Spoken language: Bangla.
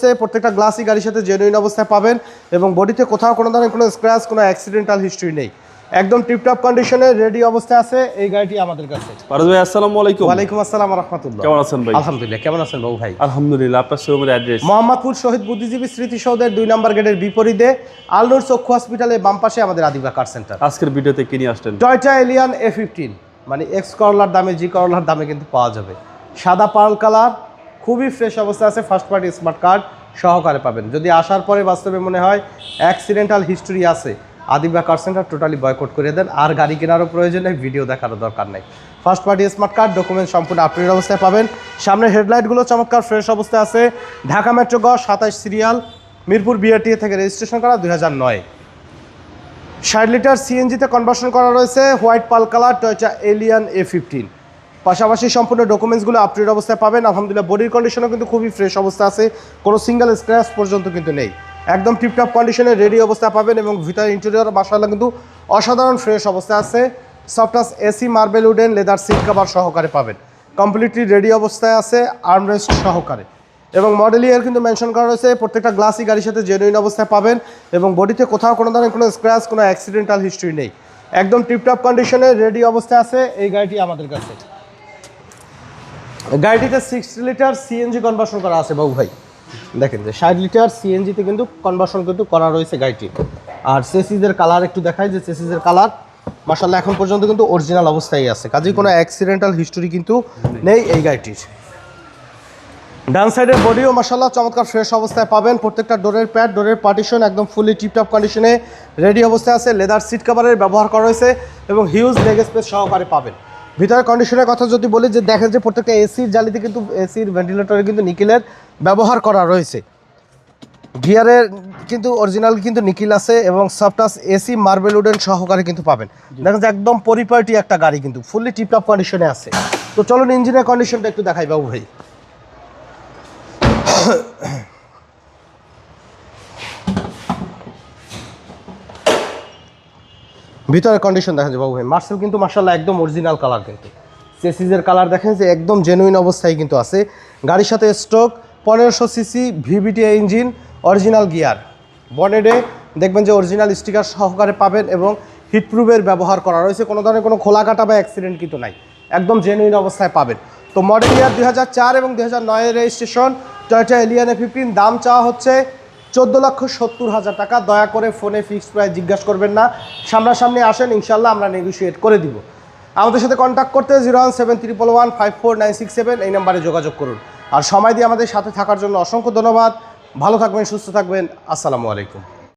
প্রত্যেকটা গ্লাসই গাড়ির সাথে জেনুইন অবস্থায় পাবেন এবং বডিতে কোথাও কোনো ধরনের কোনো স্ক্র্যাচ কোনো অ্যাক্সিডেন্টাল হিস্ট্রি নেই। একদম টিপটপ কন্ডিশনে রেডি অবস্থায় আছে এই গাড়িটি আমাদের কাছে। পারস ভাই আসসালামু আলাইকুম। ওয়ালাইকুম আসসালাম রহমতুল্লাহ। কেমন আছেন ভাই? আলহামদুলিল্লাহ কেমন আছেন বাবু ভাই? আলহামদুলিল্লাহ আপনার শোরুমের অ্যাড্রেস মোহাম্মদপুর শহীদ বুদ্ধিজীবী স্মৃতিসৌধের দুই নম্বর গেটের বিপরীতে আলনুর চক্ষু হসপিটালের বাম পাশে আমাদের আদিবা কার সেন্টার আজকের ভিডিওতে কি নিয়ে আসলেন? টয়টা এলিয়ান এ ফিফটিন মানে এক্স করলার দামে জি করলার দামে কিন্তু পাওয়া যাবে। সাদা পার্ল কালার খুবই ফ্রেশ অবস্থা আছে ফার্স্ট পার্টি স্মার্ট কার্ড সহকারে পাবেন। যদি আসার পরে বাস্তবে মনে হয় অ্যাক্সিডেন্টাল হিস্ট্রি আছে, Adiba car center totally boycott করে দেন, আর গাড়ি কেনারও প্রয়োজন নেই ভিডিও দেখারও দরকার নেই। First party smart card document সম্পূর্ণ আপডেট অবস্থায় পাবেন। সামনে হেডলাইটগুলো চমৎকার ফ্রেশ অবস্থায় আছে। ঢাকা মেট্রো গ সাতাশ সিরিয়াল মিরপুর বিআরটিএ থেকে রেজিস্ট্রেশন করা দুই হাজার নয়। ষাট লিটার সিএনজিতে কনভার্সন করা রয়েছে white pearl colour Toyota Allion A fifteen পাশাপাশি সম্পূর্ণ ডকুমেন্টসগুলো আপডেট অবস্থায় পাবেন। আলহামদুলিল্লাহ বডির কন্ডিশনও কিন্তু খুবই ফ্রেশ অবস্থা আছে। কোনো সিঙ্গেল স্ক্র্যাচ পর্যন্ত কিন্তু নেই। একদম টিপটপ কন্ডিশনে রেডি অবস্থায় পাবেন এবং ভিতরে ইন্টেরিয়র মাসাল্লাহ কিন্তু অসাধারণ ফ্রেশ অবস্থায় আছে। সফটাস AC marble wooden leather seat cover সহকারে পাবেন। কমপ্লিটলি রেডি অবস্থায় আছে আর্মরেস্ট সহকারে। এবং মডেল ইয়ার কিন্তু মেনশন করা রয়েছে, প্রত্যেকটা গ্লাসই গাড়ির সাথে জেনুইন অবস্থায় পাবেন এবং বডিতে কোথাও কোনো ধরনের কোনো স্ক্র্যাচ কোনো অ্যাক্সিডেন্টাল হিস্ট্রি নেই। একদম টিপটপ কন্ডিশনে রেডি অবস্থায় আছে, এই গাড়িটি আমাদের কাছে। গাড়িটিতে সিক্সটি লিটার সিএনজি কনভার্সন করা আছে বাবু ভাই। দেখেন যে ষাট লিটার সিএনজিতে কিন্তু কনভার্সন কিন্তু করা রয়েছে গাড়িটি। আর চেসিসের কালার একটু দেখায় যে সেসিজের কালার মাসাল্লাহ এখন পর্যন্ত কিন্তু অরিজিনাল অবস্থায় আছে। কাজেই কোনো অ্যাক্সিডেন্টাল হিস্টোরি কিন্তু নেই এই গাড়িটির। ডান সাইডের বডিও মাসাল্লাহ চমৎকার ফ্রেশ অবস্থায় পাবেন। প্রত্যেকটা ডোরের প্যাড ডোরের পার্টিশন একদম ফুলি টিপটপ কন্ডিশনে রেডি অবস্থায় আছে। লেদার সিট কাভারের ব্যবহার করা হয়েছে এবং হিউজ লেগ স্পেস সহকারে পাবেন। ভিতরে কন্ডিশনের কথা যদি বলি যে দেখেন যে প্রত্যেকটা এসির জালিতে কিন্তু এসির ভেন্টিলেটরে কিন্তু নিকেলের ব্যবহার করা রয়েছে। গিয়ারের কিন্তু অরিজিনাল কিন্তু নিকিল আছে এবং সফটাস এসি মার্বেল উডেন সহকারে কিন্তু পাবেন। দেখেন যে একদম পরিপাটি একটা গাড়ি কিন্তু ফুললি টিপটপ কন্ডিশনে আছে। তো চলুন ইঞ্জিনের কন্ডিশনটা একটু দেখাই বাবু ভাই। ভিতরের কন্ডিশন দেখেন যে বাবু ভাই মার্সেল কিন্তু মার্শাল্লাহ একদম অরিজিনাল কালার কিন্তু। চেসিজের কালার দেখেন যে একদম জেনুইন অবস্থায় কিন্তু আছে। গাড়ির সাথে স্টক পনেরোশো CC VVT engine original gear বনেডে দেখবেন যে অরিজিনাল স্টিকার সহকারে পাবেন এবং হিটপ্রুফের ব্যবহার করা রয়েছে। কোনো ধরনের কোনো খোলা কাটা বা অ্যাক্সিডেন্ট কিন্তু নাই। একদম জেনুইন অবস্থায় পাবেন। তো মডেল ইয়ার দুই হাজার চার এবং দুই হাজার নয়ের রেজিস্ট্রেশন টয়টা এলিয়ান ফিফটিন দাম চাওয়া হচ্ছে চোদ্দ লক্ষ সত্তর হাজার টাকা। দয়া করে ফোনে ফিক্সড প্রাইস জিজ্ঞাসা করবেন না। সামনাসামনি আসেন ইনশাল্লাহ আমরা নেগোসিয়েট করে দিব। আমাদের সাথে কন্ট্যাক্ট করতে zero one seven triple one five four nine six seven এই নাম্বারে যোগাযোগ করুন। আর সময় দিয়ে আমাদের সাথে থাকার জন্য অসংখ্য ধন্যবাদ। ভালো থাকবেন, সুস্থ থাকবেন। আসসালামু আলাইকুম।